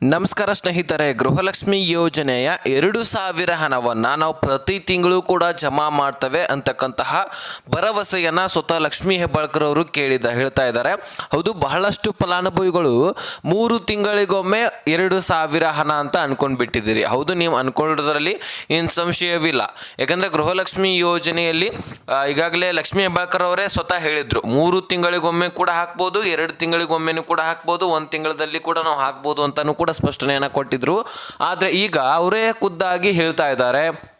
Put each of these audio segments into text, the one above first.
ನಮಸ್ಕಾರ ಸ್ನೇಹಿತರೆ, ಗೃಹಲಕ್ಷ್ಮಿ ಯೋಜನೆಯ ಎರಡು ಸಾವಿರ ಹಣವನ್ನು ನಾವು ಪ್ರತಿ ತಿಂಗಳು ಕೂಡ ಜಮಾ ಮಾಡ್ತೇವೆ ಅಂತಕ್ಕಂತಹ ಭರವಸೆಯನ್ನು ಸ್ವತಃ ಲಕ್ಷ್ಮಿ ಹೆಬ್ಬಾಳ್ಕರ್ ಅವರು ಕೇಳಿದ, ಹೇಳ್ತಾ ಇದ್ದಾರೆ. ಹೌದು, ಬಹಳಷ್ಟು ಫಲಾನುಭವಿಗಳು ಮೂರು ತಿಂಗಳಿಗೊಮ್ಮೆ ಎರಡು ಸಾವಿರ ಹಣ ಅಂತ ಅನ್ಕೊಂಡ್ಬಿಟ್ಟಿದ್ದೀರಿ. ಹೌದು, ನೀವು ಅನ್ಕೊಳ್ಳೋದ್ರಲ್ಲಿ ಏನು ಸಂಶಯವಿಲ್ಲ. ಯಾಕಂದರೆ ಗೃಹಲಕ್ಷ್ಮಿ ಯೋಜನೆಯಲ್ಲಿ ಈಗಾಗಲೇ ಲಕ್ಷ್ಮಿ ಹೆಬ್ಬಾಳ್ಕರ್ ಅವರೇ ಸ್ವತಃ ಹೇಳಿದರು. ಮೂರು ತಿಂಗಳಿಗೊಮ್ಮೆ ಕೂಡ ಹಾಕ್ಬೋದು, ಎರಡು ತಿಂಗಳಿಗೊಮ್ಮೆನೂ ಕೂಡ ಹಾಕ್ಬೋದು, ಒಂದು ತಿಂಗಳಲ್ಲಿ ಕೂಡ ನಾವು ಹಾಕ್ಬೋದು ಅಂತಲೂ ಕೂಡ ಸ್ಪಷ್ಟನೆಯನ್ನು ಕೊಟ್ಟಿದ್ರು. ಆದರೆ ಈಗ ಅವರೇ ಖುದ್ದಾಗಿ ಹೇಳ್ತಾ ಇದ್ದಾರೆ.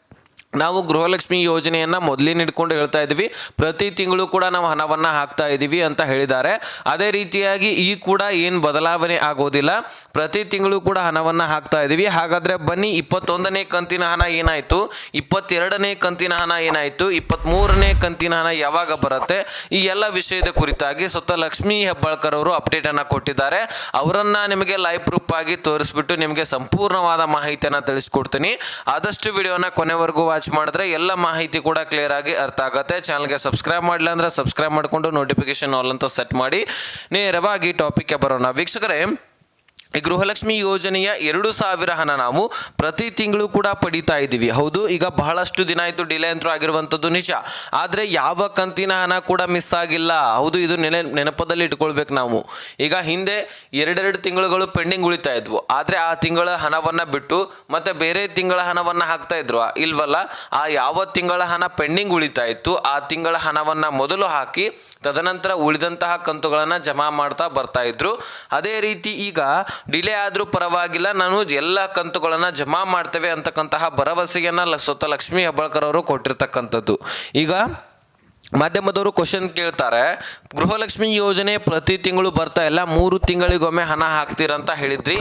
ನಾವು ಗೃಹಲಕ್ಷ್ಮಿ ಯೋಜನೆಯನ್ನು ಮೊದಲಿನ ಹಿಡ್ಕೊಂಡು ಹೇಳ್ತಾ ಇದ್ದೀವಿ ಪ್ರತಿ ತಿಂಗಳು ಕೂಡ ನಾವು ಹಣವನ್ನು ಹಾಕ್ತಾ ಇದ್ದೀವಿ ಅಂತ ಹೇಳಿದ್ದಾರೆ. ಅದೇ ರೀತಿಯಾಗಿ ಈ ಕೂಡ ಏನು ಬದಲಾವಣೆ ಆಗೋದಿಲ್ಲ. ಪ್ರತಿ ತಿಂಗಳು ಕೂಡ ಹಣವನ್ನು ಹಾಕ್ತಾ ಇದ್ದೀವಿ ಹಾಗಾದರೆ ಬನ್ನಿ, ಇಪ್ಪತ್ತೊಂದನೇ ಕಂತಿನ ಹಣ ಏನಾಯಿತು? ಇಪ್ಪತ್ತೆರಡನೇ ಕಂತಿನ ಹಣ ಏನಾಯಿತು? ಇಪ್ಪತ್ತ್ಮೂರನೇ ಕಂತಿನ ಹಣ ಯಾವಾಗ ಬರುತ್ತೆ? ಈ ಎಲ್ಲ ವಿಷಯದ ಕುರಿತಾಗಿ ಸ್ವತಃ ಲಕ್ಷ್ಮೀ ಹೆಬ್ಬಾಳ್ಕರ್ ಅವರು ಅಪ್ಡೇಟನ್ನು ಕೊಟ್ಟಿದ್ದಾರೆ. ಅವರನ್ನು ನಿಮಗೆ ಲೈವ್ ಪ್ರೂಫ್ ಆಗಿ ತೋರಿಸ್ಬಿಟ್ಟು ನಿಮಗೆ ಸಂಪೂರ್ಣವಾದ ಮಾಹಿತಿಯನ್ನು ತಿಳಿಸ್ಕೊಡ್ತೀನಿ. ಆದಷ್ಟು ವಿಡಿಯೋನ ಕೊನೆವರೆಗೂ ವಾಚ್ ಮಾಡಿದ್ರೆ ಎಲ್ಲ ಮಾಹಿತಿ ಕೂಡ ಕ್ಲಿಯರ್ ಆಗಿ ಅರ್ಥ ಆಗುತ್ತೆ. ಚಾನಲ್ಗೆ ಸಬ್ಸ್ಕ್ರೈಬ್ ಮಾಡಲಿಲ್ಲ ಅಂದರೆ ಸಬ್ಸ್ಕ್ರೈಬ್ ಮಾಡಿಕೊಂಡು ನೋಟಿಫಿಕೇಶನ್ ಆಲ್ ಅಂತ ಸೆಟ್ ಮಾಡಿ ನೇರವಾಗಿ ಟಾಪಿಕ್ಗೆ ಬರೋಣ. ವೀಕ್ಷಕರೇ ಗೃಹಲಕ್ಷ್ಮಿ ಯೋಜನೆಯ ಎರಡು ಸಾವಿರ ಹಣ ನಾವು ಪ್ರತಿ ತಿಂಗಳು ಕೂಡ ಪಡಿತಾ ಇದ್ದೀವಿ. ಹೌದು, ಈಗ ಬಹಳಷ್ಟು ದಿನ ಆಯಿತು ಡಿಲೇ ಅಂತೂ ಆಗಿರುವಂಥದ್ದು ನಿಜ. ಆದರೆ ಯಾವ ಕಂತಿನ ಹಣ ಕೂಡ ಮಿಸ್ ಆಗಿಲ್ಲ. ಹೌದು, ಇದು ನೆನೆ, ನೆನಪದಲ್ಲಿ ಇಟ್ಕೊಳ್ಬೇಕು ನಾವು. ಈಗ ಹಿಂದೆ ಎರಡೆರಡು ತಿಂಗಳುಗಳು ಪೆಂಡಿಂಗ್ ಉಳಿತಾ ಇದ್ವು. ಆದರೆ ಆ ತಿಂಗಳ ಹಣವನ್ನು ಬಿಟ್ಟು ಮತ್ತೆ ಬೇರೆ ತಿಂಗಳ ಹಣವನ್ನು ಹಾಕ್ತಾ ಇದ್ರು. ಇಲ್ವಲ್ಲ, ಆ ಯಾವ ತಿಂಗಳ ಹಣ ಪೆಂಡಿಂಗ್ ಉಳಿತಾ ಇತ್ತು, ಆ ತಿಂಗಳ ಹಣವನ್ನು ಮೊದಲು ಹಾಕಿ ತದನಂತರ ಉಳಿದಂತಹ ಕಂತುಗಳನ್ನು ಜಮಾ ಮಾಡ್ತಾ ಬರ್ತಾ ಇದ್ರು. ಅದೇ ರೀತಿ ಈಗ ಡಿಲೇ ಆದರೂ ಪರವಾಗಿಲ್ಲ. ನಾನು ಎಲ್ಲ ಕಂತುಗಳನ್ನು ಜಮಾ ಮಾಡ್ತೇವೆ ಅಂತಕ್ಕಂತಹ ಭರವಸೆಯನ್ನು ಸ್ವತಃ ಲಕ್ಷ್ಮೀ ಹೆಬ್ಬಾಳ್ಕರ್ ಅವರು ಕೊಟ್ಟಿರ್ತಕ್ಕಂಥದ್ದು. ಈಗ ಮಾಧ್ಯಮದವರು ಕ್ವಶನ್ ಕೇಳ್ತಾರೆ, ಗೃಹಲಕ್ಷ್ಮಿ ಯೋಜನೆ ಪ್ರತಿ ತಿಂಗಳು ಬರ್ತಾ ಇಲ್ಲ, ಮೂರು ತಿಂಗಳಿಗೊಮ್ಮೆ ಹಣ ಹಾಕ್ತೀರಂತ ಹೇಳಿದ್ರಿ.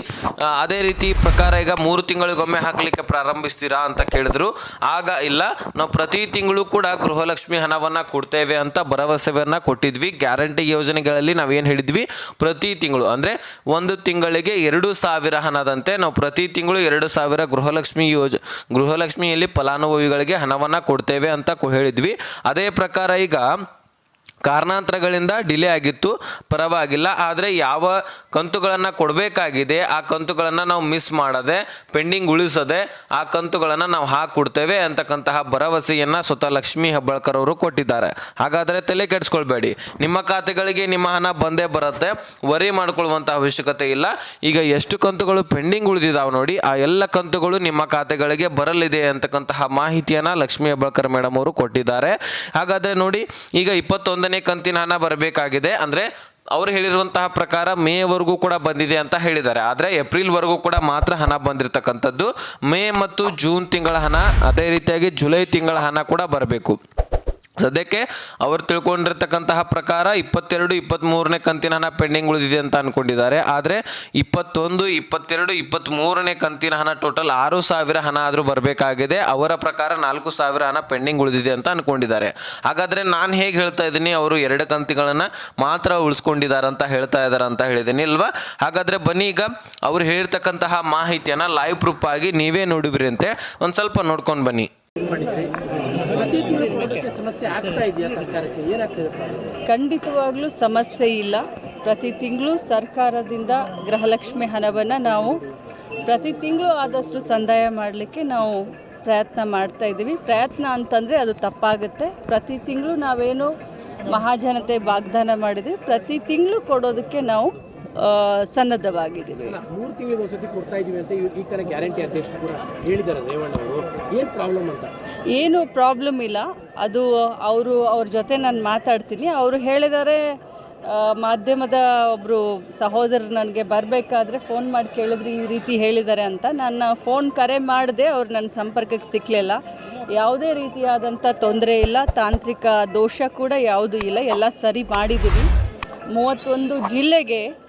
ಅದೇ ರೀತಿ ಪ್ರಕಾರ ಈಗ ಮೂರು ತಿಂಗಳಿಗೊಮ್ಮೆ ಹಾಕಲಿಕ್ಕೆ ಪ್ರಾರಂಭಿಸ್ತೀರಾ ಅಂತ ಕೇಳಿದ್ರು. ಆಗ ಇಲ್ಲ, ನಾವು ಪ್ರತಿ ತಿಂಗಳು ಕೂಡ ಗೃಹಲಕ್ಷ್ಮಿ ಹಣವನ್ನು ಕೊಡ್ತೇವೆ ಅಂತ ಭರವಸೆಯನ್ನು ಕೊಟ್ಟಿದ್ವಿ. ಗ್ಯಾರಂಟಿ ಯೋಜನೆಗಳಲ್ಲಿ ನಾವೇನು ಹೇಳಿದ್ವಿ, ಪ್ರತಿ ತಿಂಗಳು, ಅಂದರೆ ಒಂದು ತಿಂಗಳಿಗೆ ಎರಡು ಸಾವಿರ ಹಣದಂತೆ ನಾವು ಪ್ರತಿ ತಿಂಗಳು ಎರಡು ಸಾವಿರ ಗೃಹಲಕ್ಷ್ಮಿ ಯೋಜ, ಗೃಹಲಕ್ಷ್ಮಿಯಲ್ಲಿ ಫಲಾನುಭವಿಗಳಿಗೆ ಹಣವನ್ನು ಕೊಡ್ತೇವೆ ಅಂತ ಹೇಳಿದ್ವಿ. ಅದೇ ಪ್ರಕಾರ ಈಗ ಕಾರಣಾಂತರಗಳಿಂದ ಡಿಲೇ ಆಗಿತ್ತು. ಪರವಾಗಿಲ್ಲ. ಆದರೆ ಯಾವ ಕಂತುಗಳನ್ನು ಕೊಡಬೇಕಾಗಿದೆ, ಆ ಕಂತುಗಳನ್ನು ನಾವು ಮಿಸ್ ಮಾಡದೆ, ಪೆಂಡಿಂಗ್ ಉಳಿಸದೆ, ಆ ಕಂತುಗಳನ್ನು ನಾವು ಹಾಕಿಕೊಡ್ತೇವೆ ಅಂತಕ್ಕಂತಹ ಭರವಸೆಯನ್ನು ಸ್ವತಃ ಲಕ್ಷ್ಮೀ ಹೆಬ್ಬಾಳ್ಕರ್ ಅವರು ಕೊಟ್ಟಿದ್ದಾರೆ. ಹಾಗಾದರೆ ತಲೆ ಕೆಡಿಸ್ಕೊಳ್ಬೇಡಿ. ನಿಮ್ಮ ಖಾತೆಗಳಿಗೆ ನಿಮ್ಮ ಹಣ ಬಂದೇ ಬರುತ್ತೆ. ವರಿ ಮಾಡಿಕೊಳ್ಳುವಂಥ ಅವಶ್ಯಕತೆ ಇಲ್ಲ. ಈಗ ಎಷ್ಟು ಕಂತುಗಳು ಪೆಂಡಿಂಗ್ ಉಳಿದಿದ್ದಾವೆ ನೋಡಿ, ಆ ಎಲ್ಲ ಕಂತುಗಳು ನಿಮ್ಮ ಖಾತೆಗಳಿಗೆ ಬರಲಿದೆ ಅಂತಕ್ಕಂತಹ ಮಾಹಿತಿಯನ್ನು ಲಕ್ಷ್ಮೀ ಹೆಬ್ಬಾಳ್ಕರ್ ಮೇಡಮ್ ಅವರು ಕೊಟ್ಟಿದ್ದಾರೆ. ಹಾಗಾದರೆ ನೋಡಿ, ಈಗ ಇಪ್ಪತ್ತೊಂದನೇ ಕಂತಿನ ಹಣ ಬರಬೇಕಾಗಿದೆ. ಅಂದರೆ ಅವರು ಹೇಳಿರುವಂತಹ ಪ್ರಕಾರ ಮೇವರೆಗೂ ಕೂಡ ಬಂದಿದೆ ಅಂತ ಹೇಳಿದ್ದಾರೆ. ಆದರೆ ಏಪ್ರಿಲ್ವರೆಗೂ ಕೂಡ ಮಾತ್ರ ಹಣ ಬಂದಿರತಕ್ಕಂಥದ್ದು. ಮೇ ಮತ್ತು ಜೂನ್ ತಿಂಗಳ ಹಣ, ಅದೇ ರೀತಿಯಾಗಿ ಜುಲೈ ತಿಂಗಳ ಹಣ ಕೂಡ ಬರಬೇಕು. ಸದ್ಯಕ್ಕೆ ಅವರು ತಿಳ್ಕೊಂಡಿರ್ತಕ್ಕಂತಹ ಪ್ರಕಾರ ಇಪ್ಪತ್ತೆರಡು ಇಪ್ಪತ್ತ್ಮೂರನೇ ಕಂತಿನ ಹಣ ಪೆಂಡಿಂಗ್ ಉಳಿದಿದೆ ಅಂತ ಅಂದ್ಕೊಂಡಿದ್ದಾರೆ ಆದರೆ ಇಪ್ಪತ್ತೊಂದು, ಇಪ್ಪತ್ತೆರಡು ಇಪ್ಪತ್ತ್ಮೂರನೇ ಕಂತಿನ ಹಣ ಟೋಟಲ್ ಆರು ಸಾವಿರ ಹಣ ಆದರೂ ಬರಬೇಕಾಗಿದೆ. ಅವರ ಪ್ರಕಾರ ನಾಲ್ಕು ಸಾವಿರ ಹಣ ಪೆಂಡಿಂಗ್ ಉಳಿದಿದೆ ಅಂತ ಅಂದ್ಕೊಂಡಿದ್ದಾರೆ ಹಾಗಾದರೆ ನಾನು ಹೇಗೆ ಹೇಳ್ತಾ ಇದ್ದೀನಿ, ಅವರು ಎರಡು ಕಂತಿಗಳನ್ನು ಮಾತ್ರ ಉಳಿಸ್ಕೊಂಡಿದ್ದಾರೆ ಅಂತ ಹೇಳ್ತಾ ಇದ್ದಾರೆ ಅಂತ ಹೇಳಿದ್ದೀನಿ ಅಲ್ವಾ ಹಾಗಾದರೆ ಬನ್ನಿ, ಈಗ ಅವ್ರು ಹೇಳ್ತಕ್ಕಂತಹ ಮಾಹಿತಿಯನ್ನು ಲೈವ್ ಪ್ರೂಫ್ ಆಗಿ ನೀವೇ ನೋಡಿದ್ರಿ ಅಂತೆ. ಒಂದು ಸ್ವಲ್ಪ ನೋಡ್ಕೊಂಡು ಬನ್ನಿ. ಪ್ರತಿ ತಿಂಗಳು ಸಮಸ್ಯೆ ಆಗ್ತಾ ಇದೆಯಾ ಸರ್ಕಾರಕ್ಕೆ? ಖಂಡಿತವಾಗ್ಲೂ ಸಮಸ್ಯೆ ಇಲ್ಲ. ಪ್ರತಿ ತಿಂಗಳು ಸರ್ಕಾರದಿಂದ ಗೃಹಲಕ್ಷ್ಮಿ ಹಣವನ್ನು ನಾವು ಪ್ರತಿ ತಿಂಗಳು ಆದಷ್ಟು ಸಂದಾಯ ಮಾಡಲಿಕ್ಕೆ ನಾವು ಪ್ರಯತ್ನ ಮಾಡ್ತಾ ಇದ್ದೀವಿ. ಪ್ರಯತ್ನ ಅಂತಂದರೆ ಅದು ತಪ್ಪಾಗುತ್ತೆ. ಪ್ರತಿ ತಿಂಗಳು ನಾವೇನು ಮಹಾಜನತೆ ವಾಗ್ದಾನ ಮಾಡಿದ್ವಿ. ಪ್ರತಿ ತಿಂಗಳು ಕೊಡೋದಕ್ಕೆ ನಾವು ಸನ್ನದ್ಧವಾಗಿದ್ದೀವಿ. ಮೂರು ತಿಂಗಳಿಗೆ ಒಂದ್ಸತಿ ಕೊಡ್ತಾ ಇದೀವಿ ಅಂತ ಈ- ಥರ ಗ್ಯಾರಂಟಿ ಅಧ್ಯಕ್ಷ ಕೂಡ ಹೇಳಿದ್ದಾರೆ ರೇವಣ್ಣ ಅವರು. ಏನು ಪ್ರಾಬ್ಲಮ್ ಅಂತ? ಏನು ಪ್ರಾಬ್ಲಮ್ ಇಲ್ಲ. ಅದು ಅವರು ಅವ್ರ ಜೊತೆ ನಾನು ಮಾತಾಡ್ತೀನಿ. ಅವರು ಹೇಳಿದ್ದಾರೆ ಮಾಧ್ಯಮದ ಒಬ್ಬರು ಸಹೋದರರು ನನಗೆ ಬರಬೇಕಾದ್ರೆ ಫೋನ್ ಮಾಡಿ ಕೇಳಿದ್ರೆ ಈ ರೀತಿ ಹೇಳಿದ್ದಾರೆ ಅಂತ. ನನ್ನ ಫೋನ್ ಕರೆ ಮಾಡಿದೆ ಅವ್ರು ನನ್ನ ಸಂಪರ್ಕಕ್ಕೆ ಸಿಕ್ಕಲಿಲ್ಲ ಯಾವುದೇ ರೀತಿಯಾದಂಥ ತೊಂದರೆ ಇಲ್ಲ. ತಾಂತ್ರಿಕ ದೋಷ ಕೂಡ ಯಾವುದೂ ಇಲ್ಲ. ಎಲ್ಲ ಸರಿ ಮಾಡಿದ್ದೀವಿ ಮೂವತ್ತೊಂದು ಜಿಲ್ಲೆಗೆ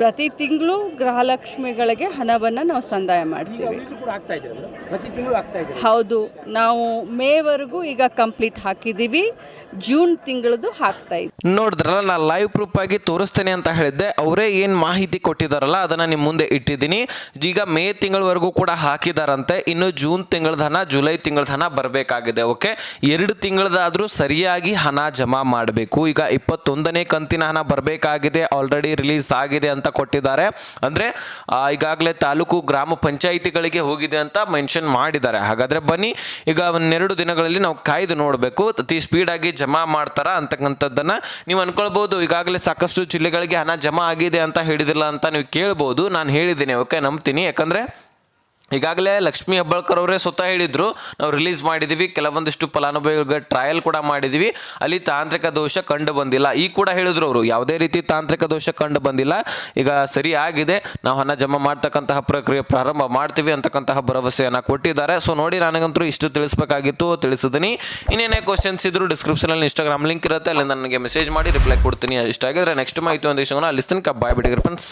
ಪ್ರತಿ ತಿಂಗಳು ಗೃಹಲಕ್ಷ್ಮಿಗಳಿಗೆ ಹಣವನ್ನು ನಾವು ಸಂದಾಯ ಮಾಡ್ತೀವಿ. ಉಳಿದ್ರು ಕೂಡ ಆಗ್ತಾ ಇದ್ದೀರಾ ಪ್ರತಿ ತಿಂಗಳು ಆಗ್ತಾ ಇದೆ ಹೌದು. ನಾವು ಮೇವರೆಗೂ ಈಗ ಕಂಪ್ಲೀಟ್ ಹಾಕಿದ್ದೀವಿ. ಜೂನ್ ತಿಂಗಳದು ಹಾಕ್ತಾ ಇದ್ದೀವಿ. ನೋಡಿದ್ರಲ್ಲ ನಾ ಲೈವ್ ಪ್ರೂಫ್ ಆಗಿ ತೋರಿಸ್ತೇನೆ ಅಂತ ಹೇಳಿದ್ದೆ. ಅವರೇ ಏನು ಮಾಹಿತಿ ಕೊಟ್ಟಿದ್ದಾರಲ್ಲ ಅದನ್ನು ನಿಮ್ಮ ಮುಂದೆ ಇಟ್ಟಿದ್ದೀನಿ. ಈಗ ಮೇ ತಿಂಗಳವರೆಗೂ ಕೂಡ ಹಾಕಿದಾರಂತೆ. ಇನ್ನು ಜೂನ್ ತಿಂಗಳ ಹಣ ಜುಲೈ ತಿಂಗಳ ಹಣ ಬರಬೇಕಾಗಿದೆ ಓಕೆ? ಎರಡು ತಿಂಗಳದಾದರೂ ಸರಿಯಾಗಿ ಹಣ ಜಮಾ ಮಾಡಬೇಕು. ಈಗ ಇಪ್ಪತ್ತೊಂದನೇ ಕಂತಿನ ಹಣ ಬರಬೇಕಾಗಿದೆ ಆಲ್ರೆಡಿ ರಿಲೀಸ್ ಆಗಿದೆ ಅಂತ ಕೊಟ್ಟಿದ್ದಾರೆ. ಅಂದರೆ ಈಗಾಗಲೇ ತಾಲೂಕು ಗ್ರಾಮ ಪಂಚಾಯಿತಿಗಳಿಗೆ ಹೋಗಿದೆ ಅಂತ ಮೆನ್ಷನ್ ಮಾಡಿದ್ದಾರೆ. ಹಾಗಾದರೆ ಬನ್ನಿ, ಈಗ ಒಂದೆರಡು ದಿನಗಳಲ್ಲಿ ನಾವು ಕಾಯ್ದು ನೋಡಬೇಕು. ಅತಿ ಸ್ಪೀಡಾಗಿ ಜಮಾ ಮಾಡ್ತಾರಾ ಅಂತಕ್ಕಂಥದ್ದನ್ನು ನೀವು ಅನ್ಕೊಳ್ಬಹುದು ಈಗಾಗಲೇ ಸಾಕಷ್ಟು ಜಿಲ್ಲೆಗಳಿಗೆ ಹಣ ಜಮಾ ಆಗಿದೆ ಅಂತ ಹೇಳಿದಿಲ್ಲ ಅಂತ ನೀವು ಕೇಳ್ಬೋದು. ನಾನು ಹೇಳಿದ್ದೀನಿ ಓಕೆ ನಂಬ್ತೀನಿ. ಯಾಕಂದರೆ ಈಗಾಗಲೇ ಲಕ್ಷ್ಮೀ ಹೆಬ್ಬಾಳ್ಕರ್ ಅವರೇ ಸ್ವತಃ ಹೇಳಿದ್ರು, ನಾವು ರಿಲೀಸ್ ಮಾಡಿದ್ದೀವಿ ಕೆಲವೊಂದಿಷ್ಟು ಫಲಾನುಭವಿಗಳ ಟ್ರಯಲ್ ಕೂಡ ಮಾಡಿದ್ದೀವಿ ಅಲ್ಲಿ ತಾಂತ್ರಿಕ ದೋಷ ಕಂಡು ಬಂದಿಲ್ಲ. ಈ ಕೂಡ ಹೇಳಿದ್ರು ಅವರು, ಯಾವುದೇ ರೀತಿ ತಾಂತ್ರಿಕ ದೋಷ ಕಂಡು ಬಂದಿಲ್ಲ. ಈಗ ಸರಿ ಆಗಿದೆ, ನಾವು ಹಣ ಜಮಾ ಮಾಡ್ತಕ್ಕಂತಹ ಪ್ರಕ್ರಿಯೆ ಪ್ರಾರಂಭ ಮಾಡ್ತೀವಿ ಅಂತಕ್ಕಂತಹ ಭರವಸೆಯನ್ನು ಕೊಟ್ಟಿದ್ದಾರೆ. ಸೊ ನೋಡಿ ನನಗಂತೂ ಇಷ್ಟು ತಿಳಿಸ್ಬೇಕಾಗಿತ್ತು ತಿಳಿಸಿದ್ದೀನಿ ಇನ್ನೇನೇ ಕ್ವಶನ್ಸ್ ಇದ್ರು ಡಿಸ್ಕ್ರಿಪ್ಷನಲ್ಲಿ ಇನ್ಸ್ಟಾಗ್ರಾಮ್ ಲಿಂಕ್ ಇರುತ್ತೆ ಅಲ್ಲಿ ನನಗೆ ಮೆಸೇಜ್ ಮಾಡಿ ರಿಪ್ಲೈ ಕೊಡ್ತೀನಿ. ಇಷ್ಟ ಆಗಿದ್ರೆ ನೆಕ್ಸ್ಟ್ ಮಾಹಿತಿ ಒಂದು ವಿಷಯವನ್ನು ಅಲ್ಲಿ ತನಕ ಬಾಯ್ ಬಿಡಿ ಫ್ರೆಂಡ್ಸ್